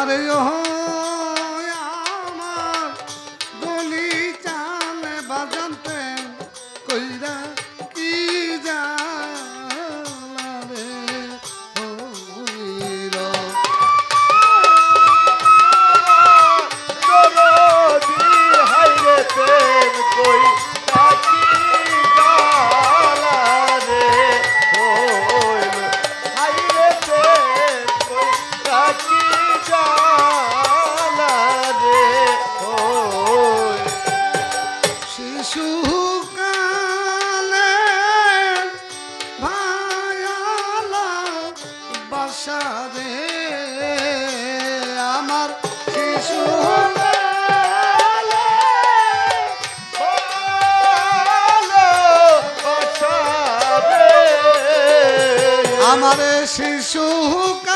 আরে ও আমার শিশুকালে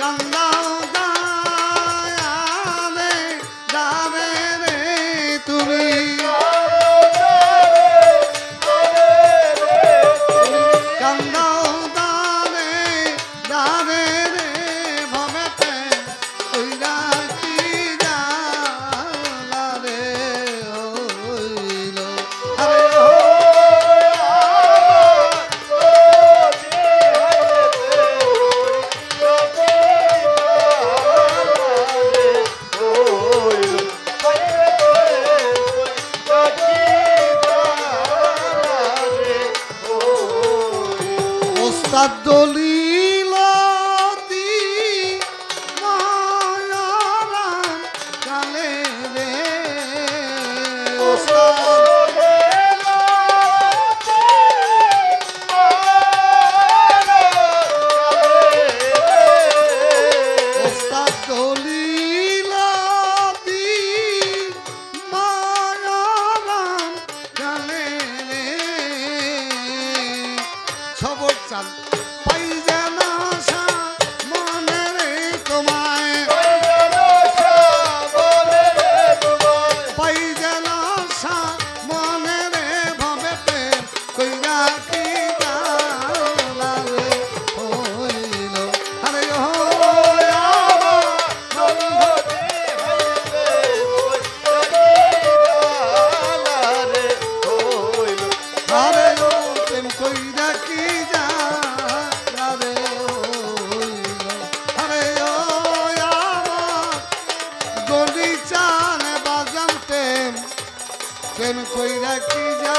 দরদি তার দলি? নাম যদি চান টেম টেম কইরা কি যা